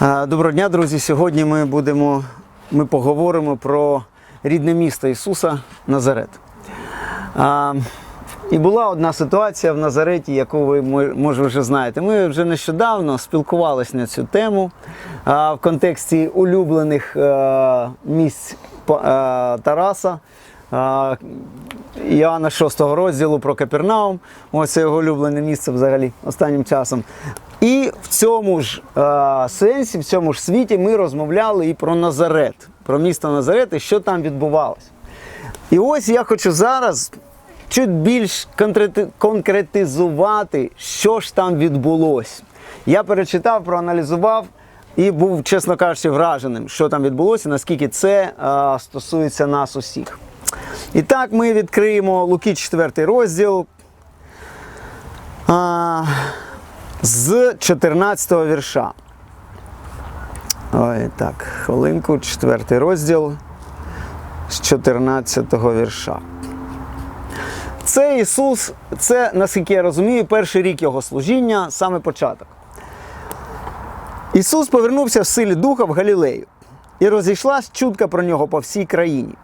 Доброго дня, друзі. Сьогодні ми будемо ми поговоримо про рідне місто Ісуса Назарет. І була одна ситуація в Назареті, яку ви може вже знаєте. Ми вже нещодавно спілкувалися на цю тему в контексті улюблених е, місць е, Тараса. Іоанна 6 розділу про Капернаум. Ось це його улюблене місце взагалі останнім часом. І в цьому ж е, сенсі, в цьому ж світі ми розмовляли і про Назарет, про місто Назарет і що там відбувалося. І ось я хочу зараз чуть більш конкретизувати, що ж там відбулося. Я перечитав, проаналізував і був, чесно кажучи, враженим, що там відбулося, наскільки це е, стосується нас усіх. І так ми відкриємо Луки 4 розділ а, з 14 вірша. Ой, так, хвилинку, 4 розділ з 14 вірша. Це Ісус, це, наскільки я розумію, перший рік Його служіння, саме початок. Ісус повернувся в силі Духа в Галілею, і розійшлась чутка про нього по всій країні.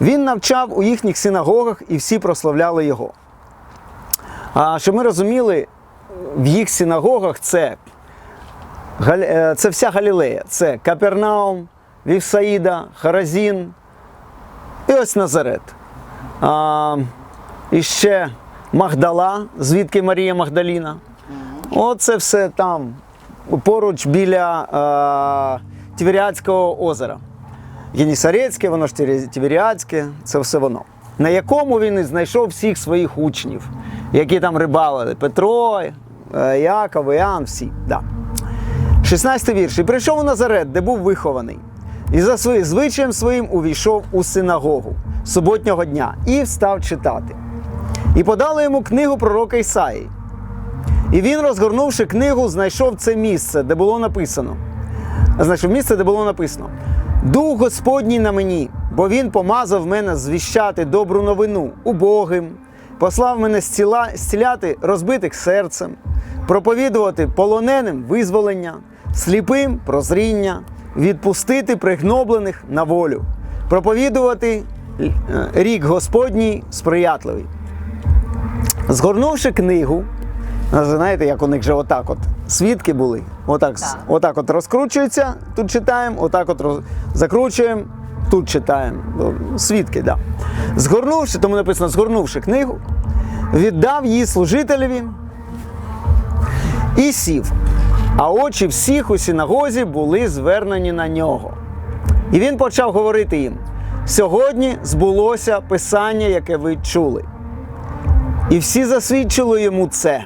Він навчав у їхніх синагогах і всі прославляли його. А щоб ми розуміли, в їх синагогах це, е, це вся Галілея. Це Капернаум, Вівсаїда, Харазін і ось Назарет. А, і ще Магдала, звідки Марія Магдаліна. Оце все там, поруч біля е, Тіверіадського озера. Єнісарецьке, воно ж Тівері- Тіверіадське, це все воно. На якому він і знайшов всіх своїх учнів, які там рибалили: Петро, е, Яков, Іоанн, всі. Да. 16 вірш. І прийшов у Назарет, де був вихований, і за своїм звичаєм своїм увійшов у синагогу суботнього дня і встав читати. І подали йому книгу пророка Ісаї. І він, розгорнувши книгу, знайшов це місце, де було написано. Знайшов місце, де було написано: Дух Господній на мені, бо він помазав мене звіщати добру новину убогим, послав мене зціляти розбитих серцем, проповідувати полоненим визволення, сліпим прозріння, відпустити пригноблених на волю, проповідувати е, рік Господній сприятливий. Згорнувши книгу, знаєте, як у них же отак от свідки були. Отак, Так. отак от розкручується, тут читаємо, отак от роз... закручуємо, тут читаємо. Свідки, да. Згорнувши, тому написано, згорнувши книгу, віддав її служителеві і сів. А очі всіх у синагозі були звернені на нього. І він почав говорити їм: сьогодні збулося писання, яке ви чули. І всі засвідчили йому це.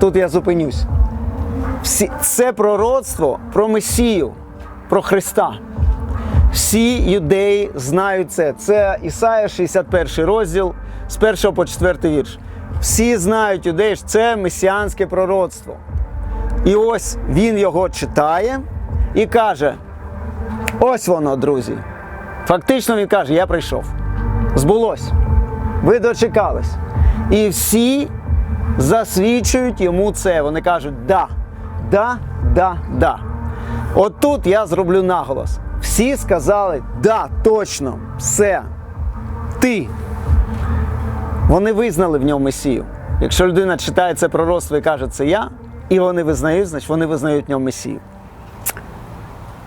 Тут я зупинюсь. Всі, це пророцтво про Месію, про Христа. Всі юдеї знають це. Це Ісая 61 розділ з 1 по 4 вірш. Всі знають юдеї, що це месіанське пророцтво. І ось він його читає і каже: ось воно, друзі. Фактично він каже: Я прийшов. Збулось. Ви дочекались. І всі засвідчують йому це. Вони кажуть, да, да, да, да. От тут я зроблю наголос. Всі сказали, да, точно, все, ти. Вони визнали в ньому Месію. Якщо людина читає це пророцтво і каже, це я, і вони визнають, значить вони визнають в ньому Месію.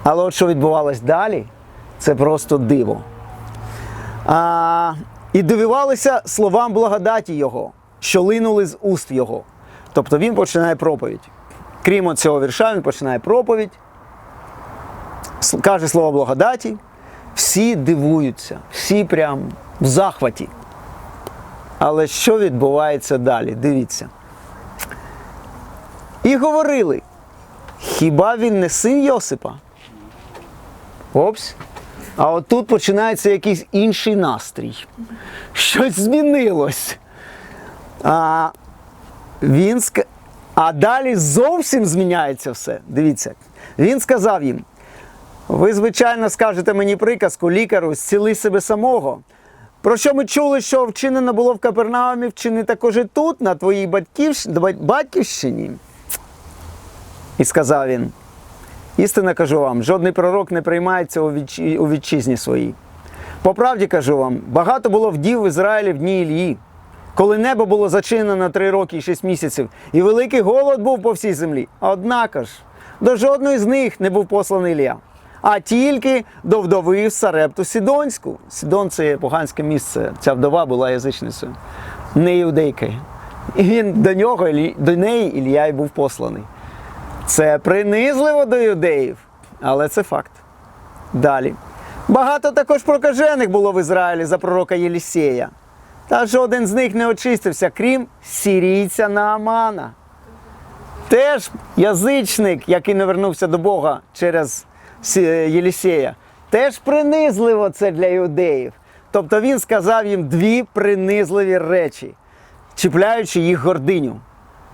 Але от що відбувалось далі, це просто диво. А, і дивувалися словам благодаті Його, що линули з уст Його. Тобто він починає проповідь. Крім цього вірша, він починає проповідь, каже слово благодаті, всі дивуються, всі прям в захваті. Але що відбувається далі? Дивіться. І говорили: хіба він не син Йосипа? Опс. А от тут починається якийсь інший настрій. Щось змінилось. А, він ска... а далі зовсім зміняється все. Дивіться. Він сказав їм: ви, звичайно, скажете мені приказку, лікару, зціли себе самого. Про що ми чули, що вчинено було в Капернаумі, вчини також і тут, на твоїй батьківщ... батьківщині. І сказав він: Істинно кажу вам, жодний пророк не приймається у, вітч- у вітчизні своїй. По правді кажу вам, багато було вдів в Ізраїлі в дні Ілії, коли небо було зачинено три роки і шість місяців, і великий голод був по всій землі. Однако ж, до жодної з них не був посланий Ілія, а тільки до вдови в Сарепту Сідонську. Сідон це поганське місце. Ця вдова була язичницею, не іудейкою. І він до нього, до неї Ілія й був посланий. Це принизливо до юдеїв, але це факт. Далі. Багато також прокажених було в Ізраїлі за пророка Єлісея. Та жоден з них не очистився, крім сірійця Наамана. Теж язичник, який не вернувся до Бога через Єлісея. Теж принизливо це для юдеїв. Тобто він сказав їм дві принизливі речі, чіпляючи їх гординю.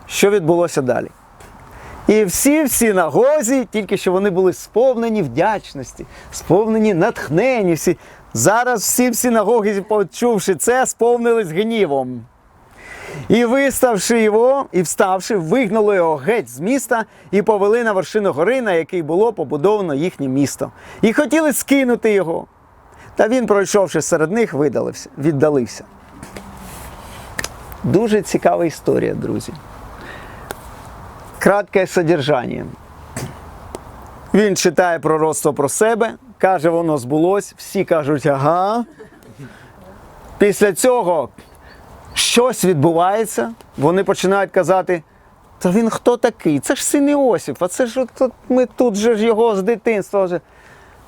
Що відбулося далі? І всі в синагозі, тільки що вони були сповнені вдячності, сповнені натхнені. Всі. Зараз всі в синагогі, почувши це, сповнились гнівом. І виставши його, і вставши, вигнали його геть з міста і повели на вершину гори, на якій було побудовано їхнє місто. І хотіли скинути його. Та він, пройшовши серед них, видалився, віддалився. Дуже цікава історія, друзі. Кратке содержання. Він читає пророцтво про себе, каже, воно збулось, всі кажуть, ага. Після цього щось відбувається, вони починають казати, та він хто такий? Це ж син Іосиф, а це ж от, ми тут же ж його з дитинства. Вже.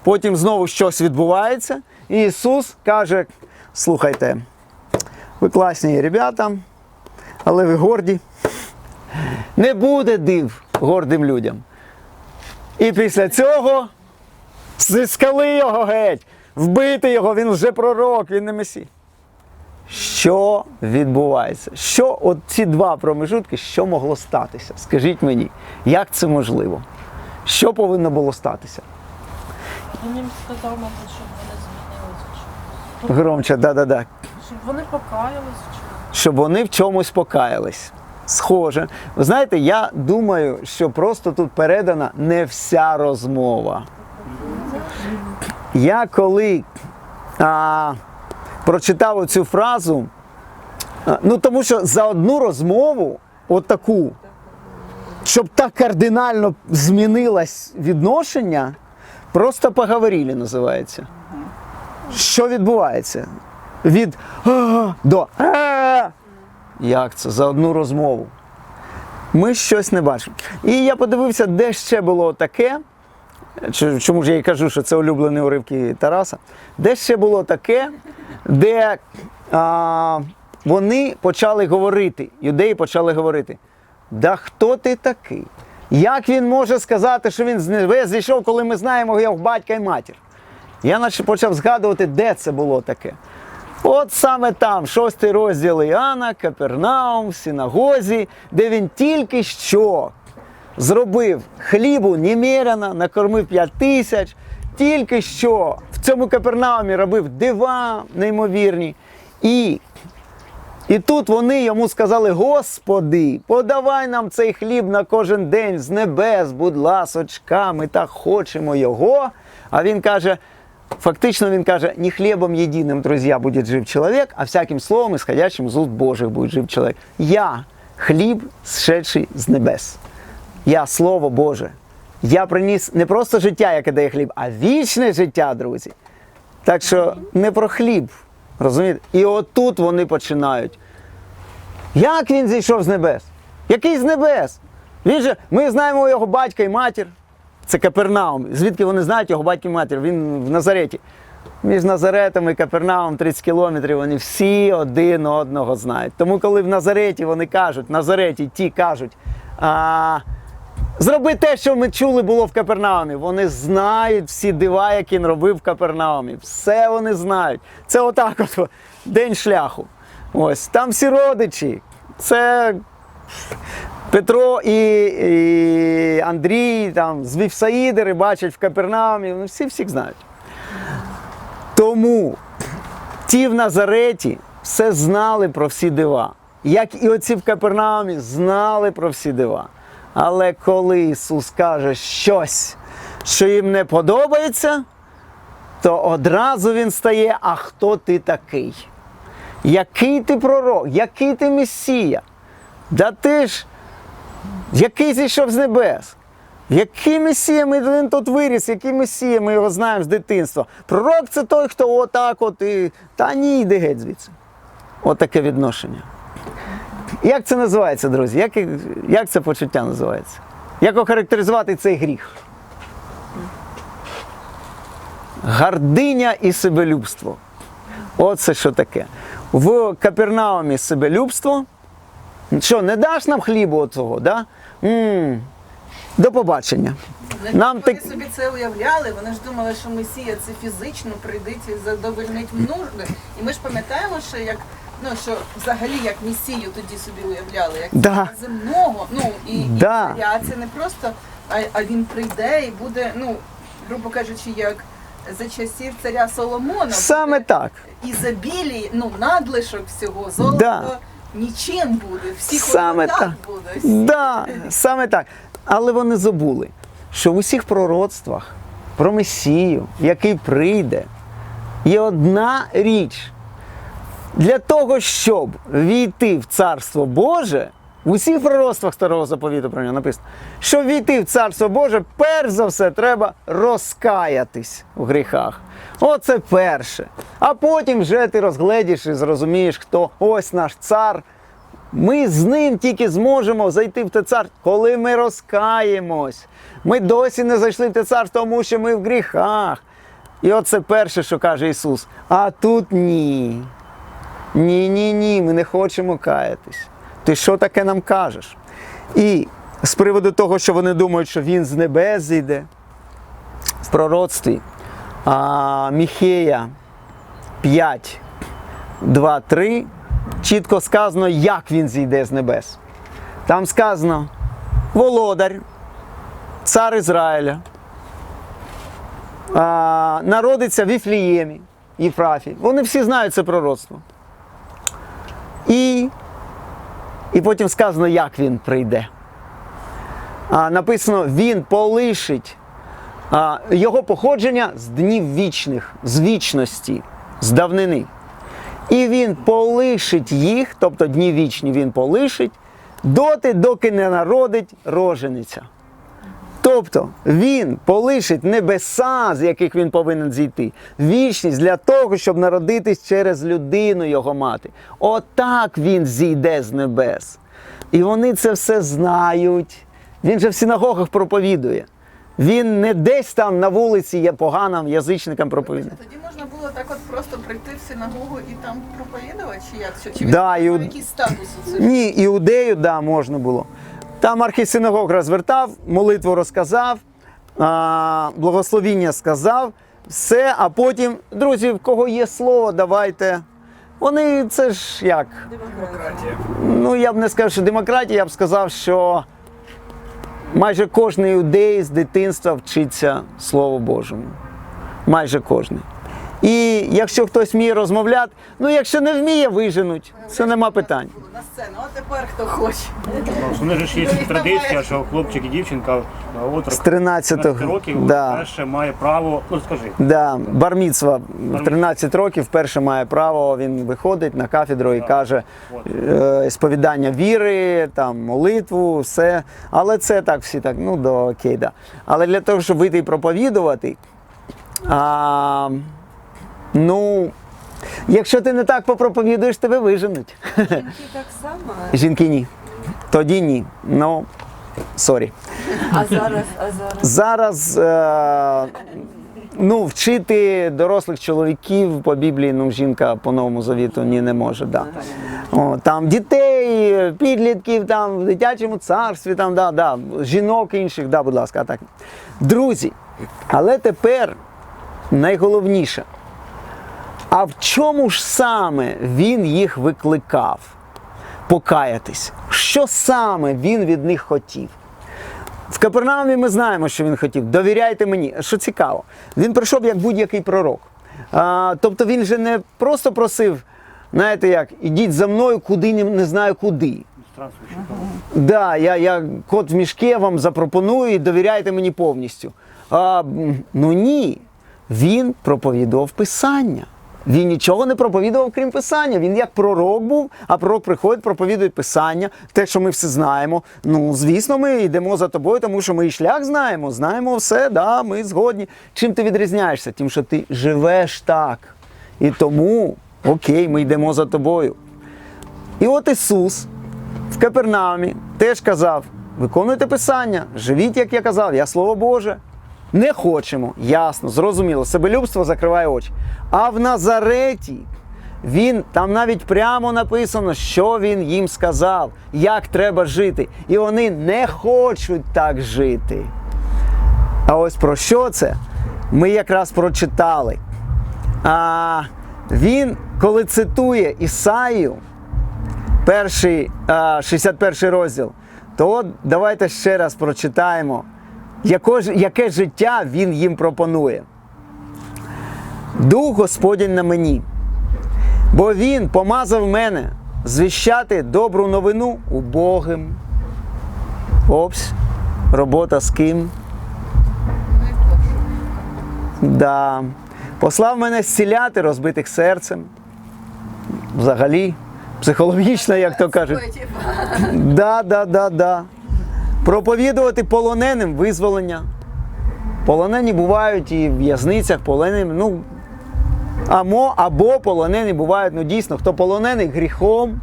Потім знову щось відбувається, і Ісус каже: слухайте, ви класні ребята, але ви горді. Не буде див гордим людям. І після цього зіскали його геть, вбити його, він вже пророк, він не месій. Що відбувається? Що от ці два промежутки, що могло статися? Скажіть мені, як це можливо? Що повинно було статися? Він їм сказав, мабуть, щоб вони змінилися. Щоб, Громче, да-да-да. щоб вони покаялись. Чи... Щоб вони в чомусь покаялись. Схоже. Ви знаєте, я думаю, що просто тут передана не вся розмова. Я коли а, прочитав цю фразу, ну тому що за одну розмову, от таку, щоб так кардинально змінилось відношення, просто поговорили називається. Що відбувається? Від до «А». Як це? За одну розмову. Ми щось не бачимо. І я подивився, де ще було таке. Чому ж я і кажу, що це улюблені уривки Тараса. Де ще було таке, де а, вони почали говорити, юдеї почали говорити: да хто ти такий? Як він може сказати, що він зійшов, коли ми знаємо його батька і матір? Я наче почав згадувати, де це було таке. От саме там, шостий розділ Іоанна, Капернаум, синагозі, де він тільки що зробив хлібу немерено, накормив п'ять тисяч, тільки що в цьому Капернаумі робив дива неймовірні. І, і тут вони йому сказали: Господи, подавай нам цей хліб на кожен день з небес, будь ласочка, ми так хочемо його. А він каже. Фактично він каже, не хлебом єдиним, друзі, буде жив чоловік, а всяким словом, исходящим з уст Божих буде жив чоловік. Я хліб, зшедший з небес. Я Слово Боже. Я приніс не просто життя, яке дає хліб, а вічне життя, друзі. Так що не про хліб. Розумієте? І отут вони починають. Як він зійшов з небес? Який з небес? Він же, ми знаємо його батька і матір. Це Капернаум. Звідки вони знають його батька і матір? Він в Назареті. Між Назаретом і Капернаумом 30 кілометрів, вони всі один одного знають. Тому, коли в Назареті вони кажуть, в Назареті ті кажуть, а, зроби те, що ми чули було в Капернаумі. Вони знають всі дива, які він робив в Капернаумі. Все вони знають. Це отак от день шляху. Ось там всі родичі. Це Петро і, і Андрій там з Вівсаїдери бачать в Капернаумі, ну, всі всіх знають. Тому ті в Назареті все знали про всі дива. Як і оці в Капернаумі знали про всі дива. Але коли Ісус каже щось, що їм не подобається, то одразу він стає, а хто ти такий? Який ти пророк, який ти месія? Да ти ж, який зійшов з небес? Який месія він тут виріс, який месія, ми його знаємо з дитинства. Пророк це той, хто отак от і. Та ні, йди геть звідси. Отаке відношення. Як це називається, друзі? Як, як це почуття називається? Як охарактеризувати цей гріх? Гординя і себелюбство. Оце що таке. В Капернаумі себелюбство. Що, не даш нам хлібу оцього, да? м до побачення. Нам вони так- собі це уявляли, вони ж думали, що Месія це фізично прийдеть і задовольнить нужди. І ми ж пам'ятаємо, що як ну що взагалі як Месію тоді собі уявляли, як Да. земного. Ну і, Да. і царя це не просто, а, а він прийде і буде, ну грубо кажучи, як за часів царя Соломона. Саме буде так. ізобілій, ну надлишок всього, золото Да. нічим буде, всіх Саме так так. буде. Да, саме так. Але вони забули, що в усіх пророцтвах про Месію, який прийде, є одна річ. Для того, щоб війти в Царство Боже, в усіх пророцтвах Старого заповіту про нього написано, щоб війти в Царство Боже, перш за все треба розкаятись у гріхах. Оце перше. А потім вже ти розгледіш і зрозумієш, хто ось наш цар. Ми з ним тільки зможемо зайти в те царство, коли ми розкаємось. Ми досі не зайшли в те царство, тому що ми в гріхах. І оце перше, що каже Ісус. А тут ні. Ні, ні, ні, ми не хочемо каятись. Ти що таке нам кажеш? І з приводу того, що вони думають, що він з небес зійде, в пророцтві а, Міхея 5, 2, 3 чітко сказано, як він зійде з небес. Там сказано володар, цар Ізраїля, а, народиться в Іфліємі, Єфрафі. Вони всі знають це пророцтво. І, і потім сказано, як він прийде. А, написано, він полишить а, його походження з днів вічних, з вічності, з давнини. І він полишить їх, тобто дні вічні він полишить, доти, доки не народить рожениця. Тобто він полишить небеса, з яких він повинен зійти, вічність для того, щоб народитись через людину його мати. Отак він зійде з небес. І вони це все знають. Він же в синагогах проповідує. Він не десь там на вулиці є поганим язичникам проповідує. Тоді можна було так от просто прийти в синагогу і там проповідувати, чи як? Чи, він Да, і якийсь статус? Ні, іудею, да, можна було. Там архісинагог розвертав, молитву розказав, благословіння сказав, все, а потім, друзі, в кого є слово, давайте. Вони це ж як? Демократія. Ну, я б не сказав, що демократія, я б сказав, що майже кожен іудей з дитинства вчиться Слову Божому. Майже кожен. І якщо хтось вміє розмовляти, ну якщо не вміє, виженуть. Це нема питань. На сцену, а тепер хто хоче. У них ж є Ну, традиція, що хлопчик і дівчинка на З 13 13 років да. перше має право. Ну скажи, Да, барміцва в 13 років вперше має право, він виходить на кафедру і каже От. е, сповідання віри, там, молитву, все. Але це так всі так, ну до окей, да. Але для того, щоб вийти і проповідувати, а, ну, якщо ти не так попроповідуєш, тебе виженуть. Жінки так само. Жінки ні. Тоді ні. Ну, сорі. А зараз, а зараз. Зараз е, ну, вчити дорослих чоловіків по Біблії, ну, жінка по новому завіту ні не може. Да. О, там дітей, підлітків там, в дитячому царстві, там, да, да, жінок інших, да, будь ласка, так. Друзі, але тепер найголовніше. А в чому ж саме він їх викликав покаятись? Що саме він від них хотів? В Капернаумі ми знаємо, що він хотів. Довіряйте мені. Що цікаво, він прийшов як будь-який пророк. А, тобто він же не просто просив, знаєте як, ідіть за мною, куди не, знаю куди. Да, я, я кот в мішки вам запропоную і довіряйте мені повністю. А, ну ні, він проповідував Писання. Він нічого не проповідував, крім Писання. Він як пророк був, а пророк приходить, проповідує Писання, те, що ми все знаємо. Ну, звісно, ми йдемо за тобою, тому що ми і шлях знаємо, знаємо все, да, ми згодні. Чим ти відрізняєшся? Тим, що ти живеш так. І тому, окей, ми йдемо за тобою. І от Ісус в Капернаумі теж казав: виконуйте Писання, живіть, як я казав, я Слово Боже. Не хочемо, ясно, зрозуміло, себелюбство закриває очі. А в Назареті він там навіть прямо написано, що він їм сказав, як треба жити. І вони не хочуть так жити. А ось про що це? Ми якраз прочитали. А, він, коли цитує Ісаїю, перший, а, 61 розділ, то от давайте ще раз прочитаємо, яко яке життя він їм пропонує. Дух Господень на мені, бо Він помазав мене звіщати добру новину убогим. Опс, робота з ким? Да. Послав мене зціляти розбитих серцем. Взагалі, психологічно, як то кажуть. Да, да, да, да. Проповідувати полоненим визволення. Полонені бувають і в в'язницях, полонені, ну, амо, або полонені бувають, ну дійсно, хто полонений гріхом,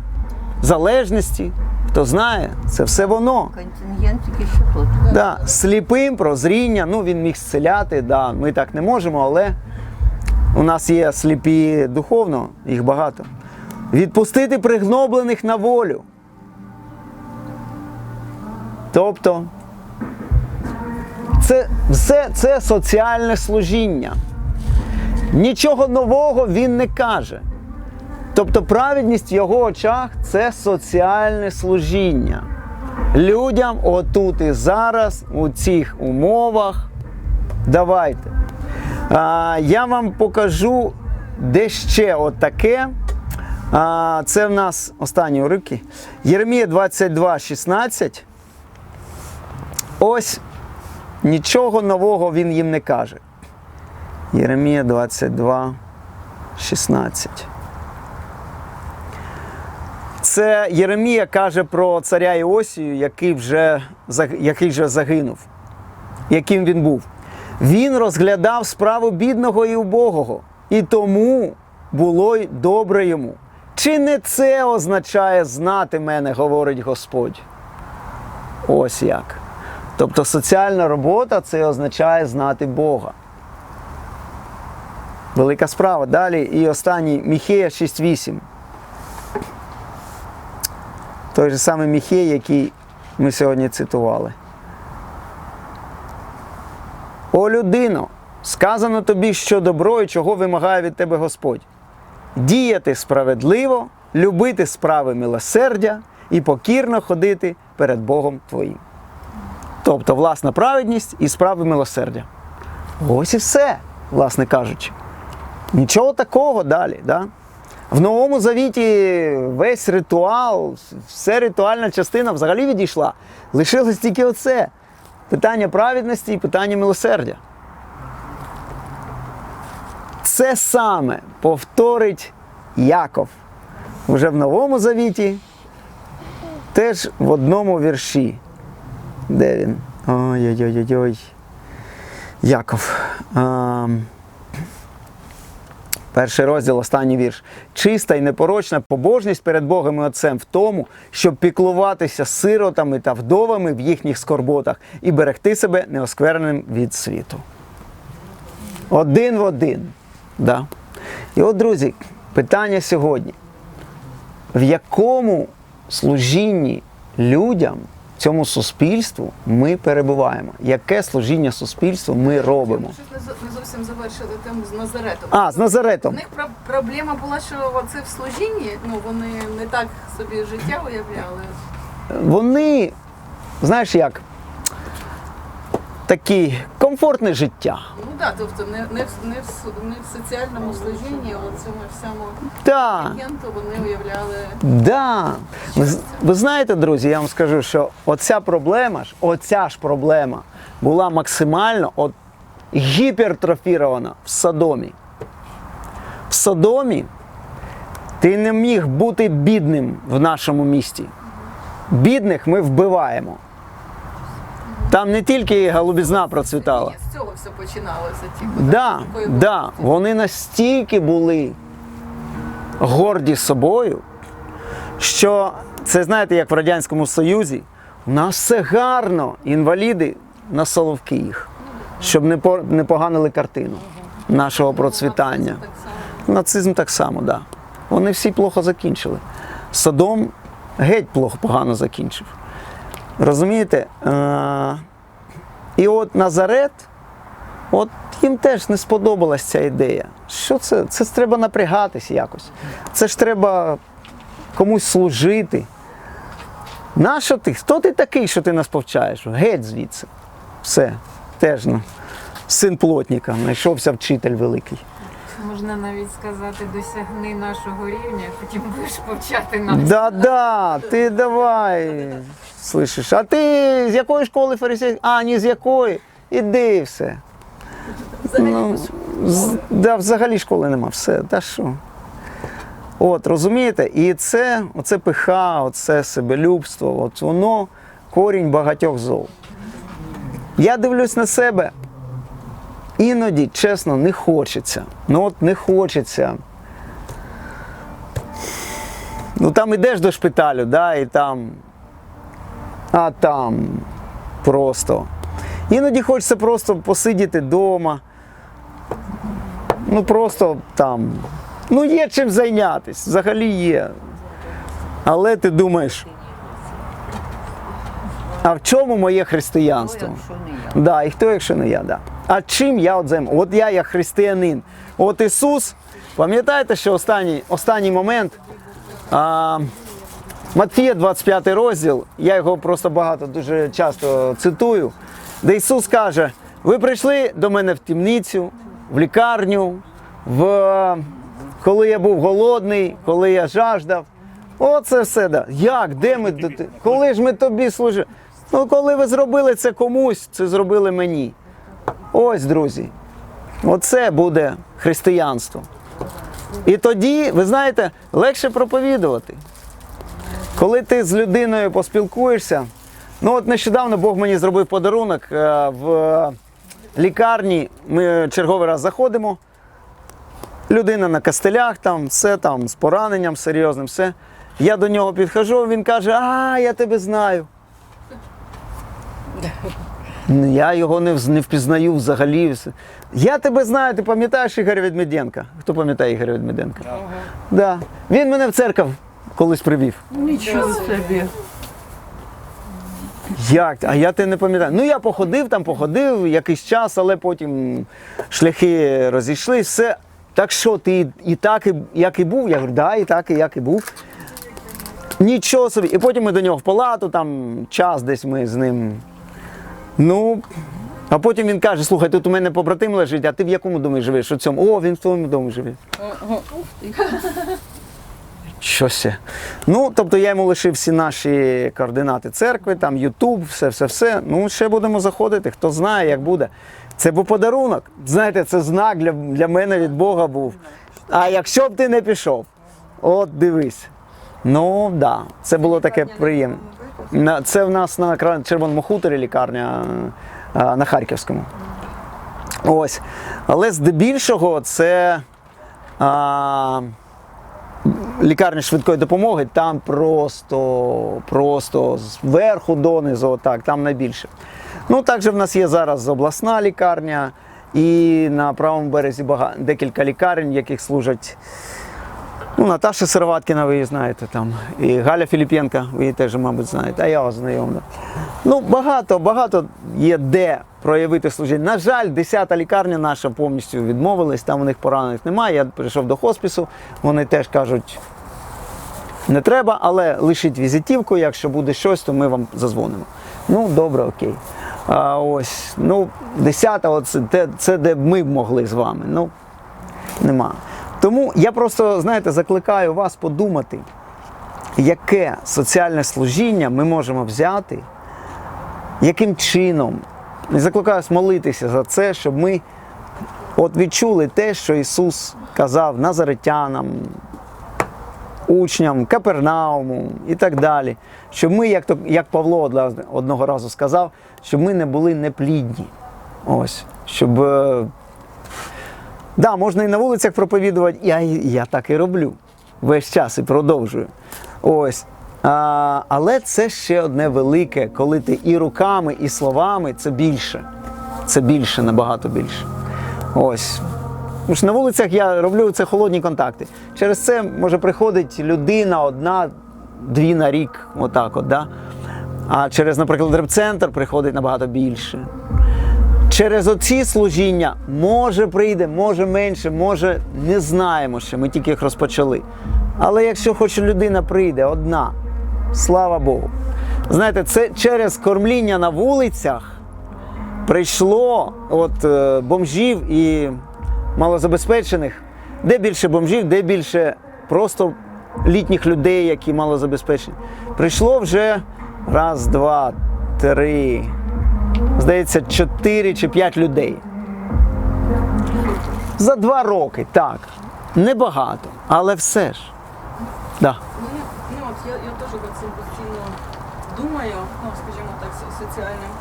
залежності, хто знає, це все воно. Контингент тільки що тут. Да, сліпим, прозріння, ну він міг зціляти, да, ми так не можемо, але у нас є сліпі духовно, їх багато. Відпустити пригноблених на волю. Тобто, це все це соціальне служіння. Нічого нового він не каже. Тобто праведність в його очах це соціальне служіння. Людям отут і зараз, у цих умовах. Давайте. А, я вам покажу де ще отаке. А, це в нас останні уривки. Єремія 22, 16. Ось нічого нового він їм не каже. Єремія 22, 16. Це Єремія каже про царя Іосію, який вже, який вже загинув. Яким він був. Він розглядав справу бідного і убогого, і тому було й добре йому. Чи не це означає знати мене, говорить Господь? Ось як. Тобто соціальна робота це означає знати Бога. Велика справа. Далі і останній Міхея 6.8. Той же самий Міхей, який ми сьогодні цитували. О людино, сказано тобі, що добро і чого вимагає від тебе Господь. Діяти справедливо, любити справи милосердя і покірно ходити перед Богом твоїм. Тобто власна праведність і справи милосердя. Ось і все, власне кажучи. Нічого такого далі. Да? В Новому Завіті весь ритуал, вся ритуальна частина взагалі відійшла. Лишилось тільки оце питання праведності і питання милосердя. Це саме повторить Яков вже в Новому Завіті, теж в одному вірші. Де він? Ой-ой-ой-ой. Яков. Ам. Перший розділ, останній вірш. Чиста і непорочна побожність перед Богом і Отцем в тому, щоб піклуватися сиротами та вдовами в їхніх скорботах і берегти себе неоскверненим від світу. Один в один. Да. І от, друзі, питання сьогодні. В якому служінні людям, цьому суспільству ми перебуваємо? Яке служіння суспільству ми робимо? Щось не зовсім завершили тему з Назаретом. А, з Назаретом. У них про- проблема була, що це в служінні, ну вони не так собі життя уявляли. Вони, знаєш як, такі комфортне життя. Ну так, тобто не, не, в- не, в, не в соціальному служінні, а цьому всьому Так. агенту вони уявляли. Да. Ви, ви знаєте, друзі, я вам скажу, що оця проблема ж, оця ж проблема була максимально от, гіпертрофірована в Содомі. В Содомі ти не міг бути бідним в нашому місті. Бідних ми вбиваємо. Там не тільки голубізна процвітала. З цього все починалося. Типу, Да, так, да, вони настільки були горді собою, що це знаєте, як в Радянському Союзі, у нас все гарно, інваліди на соловки їх, щоб не, по, не поганили картину нашого процвітання. Так само. Нацизм так само, да. Вони всі плохо закінчили. Содом геть плохо погано закінчив. Розумієте? І от Назарет, от їм теж не сподобалась ця ідея. Що це? Це ж треба напрягатись якось. Це ж треба комусь служити. Нащо ти? Хто ти такий, що ти нас повчаєш? Геть звідси. Все. Теж ну, син плотника, знайшовся вчитель великий. Можна навіть сказати, досягни нашого рівня, потім будеш повчати нас. Да-да, ти давай. Слышиш, а ти з якої школи фарисей? А, ні з якої. Іди все. Ну, з- да, взагалі школи нема, все, та що. От, розумієте? І це, оце пиха, оце себелюбство, от воно корінь багатьох зол. Я дивлюсь на себе. Іноді, чесно, не хочеться. Ну от не хочеться. Ну там ідеш до шпиталю, да, і там. А там просто. Іноді хочеться просто посидіти вдома. Ну просто там. Ну, є чим зайнятися, взагалі є. Але ти думаєш. А в чому моє християнство? Да, і хто, якщо не я, да. А чим я от займу? От я як християнин. От Ісус, пам'ятаєте, що останній, останній момент. А, Матфія, 25 розділ, я його просто багато дуже часто цитую, де Ісус каже: ви прийшли до мене в темницю, в лікарню, в... коли я був голодний, коли я жаждав. Оце все. Да. Як? Де ми? Коли ж ми тобі служили? Ну, коли ви зробили це комусь, це зробили мені. Ось, друзі. Оце буде християнство. І тоді, ви знаєте, легше проповідувати. Коли ти з людиною поспілкуєшся, ну от нещодавно Бог мені зробив подарунок е, в лікарні. Ми черговий раз заходимо. Людина на костелях, там все там з пораненням серйозним, все. Я до нього підходжу, він каже: А, я тебе знаю. Я його не, не впізнаю взагалі. Я тебе знаю, ти пам'ятаєш Ігоря Ведмеденка? Хто пам'ятає Ігоря Ведмеденка? Да. Він мене в церкву колись привів. Нічого собі. Як? А я тебе не пам'ятаю. Ну я походив там, походив якийсь час, але потім шляхи розійшлись, все. Так що ти і- і так, і, як і був? Я говорю, да, і так, і як і був. Нічого собі. І потім ми до нього в палату, там час десь ми з ним. Ну. А потім він каже: слухай, тут у мене побратим лежить, а ти в якому домі живеш? У цьому? О, він в твоєму домі живе. Щось. Ну, тобто я йому лишив всі наші координати церкви, там Ютуб, все, все, все. Ну, ще будемо заходити, хто знає, як буде. Це був подарунок. Знаєте, це знак для, для мене від Бога був. А якщо б ти не пішов, от дивись. Ну, так, да, це було таке приємне. Це в нас на Червоному хуторі лікарня на Харківському. Ось. Але здебільшого це. А, лікарні швидкої допомоги, там просто, просто зверху донизу, отак, там найбільше. Ну, також в нас є зараз обласна лікарня, і на правому березі бага... декілька лікарень, яких служать. Ну, Наташа Сироваткіна, ви її знаєте там, і Галя Філіпенка, ви її теж, мабуть, знаєте, а я вас знайомий. Ну, багато, багато є де проявити служіння. На жаль, 10-та лікарня наша повністю відмовилась, там у них поранених немає. Я прийшов до хоспісу, вони теж кажуть, не треба, але лишіть візитівку, якщо буде щось, то ми вам зазвонимо. Ну, добре, окей. А, ось, ну, десята, це, це де б ми могли з вами. Ну, нема. Тому я просто, знаєте, закликаю вас подумати, яке соціальне служіння ми можемо взяти, яким чином. І закликаю вас молитися за це, щоб ми от відчули те, що Ісус казав назаретянам, учням, Капернауму і так далі. Щоб ми, як, то, як Павло одного разу сказав, щоб ми не були неплідні. Ось. Щоб. Да, можна і на вулицях проповідувати, я, я так і роблю весь час і продовжую. Ось. А, але це ще одне велике, коли ти і руками, і словами це більше. Це більше, набагато більше. Ось. Тому на вулицях я роблю це холодні контакти. Через це може приходить людина одна, дві на рік, отак от, да? А через, наприклад, репцентр приходить набагато більше. Через оці служіння може прийде, може менше, може не знаємо ще, ми тільки їх розпочали. Але якщо хоч людина прийде одна, слава Богу. Знаєте, це через кормління на вулицях прийшло от е, бомжів і малозабезпечених. Де більше бомжів, де більше просто літніх людей, які малозабезпечені. Прийшло вже раз, два, три, здається, чотири чи п'ять людей. За два роки, так. Небагато, але все ж. Да. Ну, ну от я, я теж над цим постійно думаю, ну скажімо так, соціальним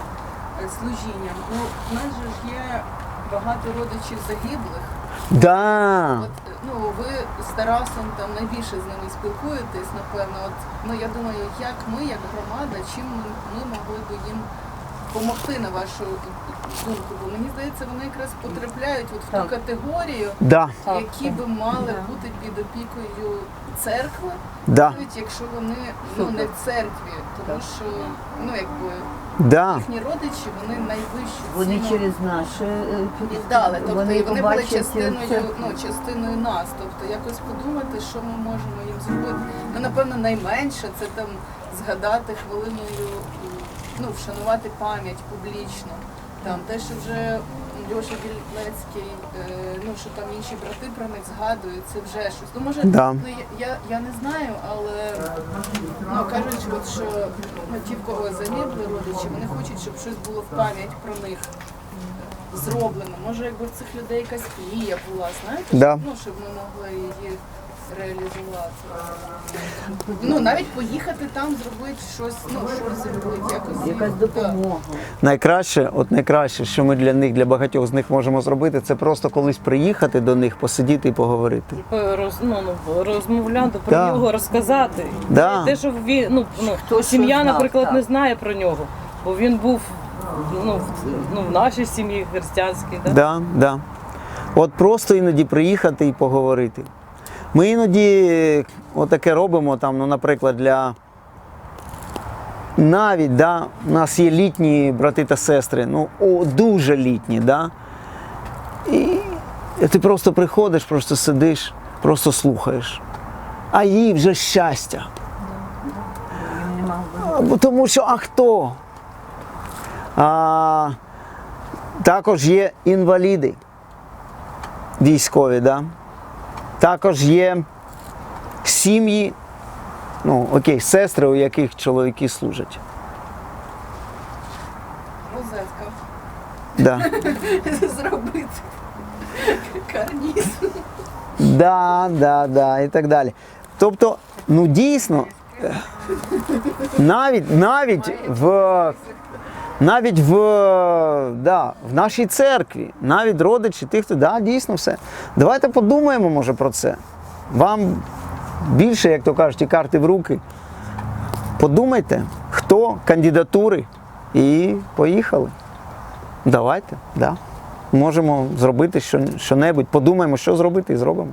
е, служінням. Ну, в нас же ж є багато родичів загиблих. Да. От, е, ну, ви з Тарасом там найбільше з ними спілкуєтесь, напевно. От, ну я думаю, як ми, як громада, чим ми, ми могли би їм допомогти на вашу думку? Бо мені здається, вони якраз потрапляють от в ту категорію, Да. які би мали Да. бути під опікою церкви. Да. Навіть якщо вони ну не в церкві, тому що ну якби Да. їхні родичі вони найвищу Вони ціну через наше е, віддали. Тобто вони і вони були частиною, це. ну частиною нас. Тобто якось подумати, що ми можемо їм зробити. Ну напевно, найменше це там згадати хвилиною, ну вшанувати пам'ять публічно. Там те, що вже Льоша Білецький, е, ну що там інші брати про них згадують, це вже щось. Ну може, Да. ну я, я, я не знаю, але ну кажуть, от що ну, ті, в кого загибли родичі, вони хочуть, щоб щось було в пам'ять про них зроблено. Може, якби в цих людей якась мрія була, знаєте, Да. ну, щоб ми могли її реалізувати. Ну, навіть поїхати там, зробити щось, ну, щось зробити, якось. Якась допомога. Найкраще, от найкраще, що ми для них, для багатьох з них можемо зробити, це просто колись приїхати до них, посидіти і поговорити. Роз, ну, ну, розмовляти про Да. нього, розказати. Да. Те, що він, ну, ну, Хто сім'я, знав, наприклад, так. не знає про нього, бо він був ну, в, ну, в нашій сім'ї християнській. Да? Да, да. От просто іноді приїхати і поговорити. Ми іноді отаке робимо, там, ну, наприклад, для. Навіть да, у нас є літні брати та сестри, ну о, дуже літні, да? І ти просто приходиш, просто сидиш, просто слухаєш. А їй вже щастя. Тому що а хто? А, також є інваліди військові, да? Також є сім'ї, ну окей, сестри, у яких чоловіки служать. Розетка. Да. Зробити. Карніз. Да, да, да, і так далі. Тобто, ну дійсно, навіть, навіть в. Навіть в, да, в нашій церкві, навіть родичі тих, хто да, дійсно все. Давайте подумаємо, може, про це. Вам більше, як то кажуть, і карти в руки. Подумайте, хто кандидатури, і поїхали. Давайте, да. Можемо зробити що, що-небудь. Подумаємо, що зробити, і зробимо.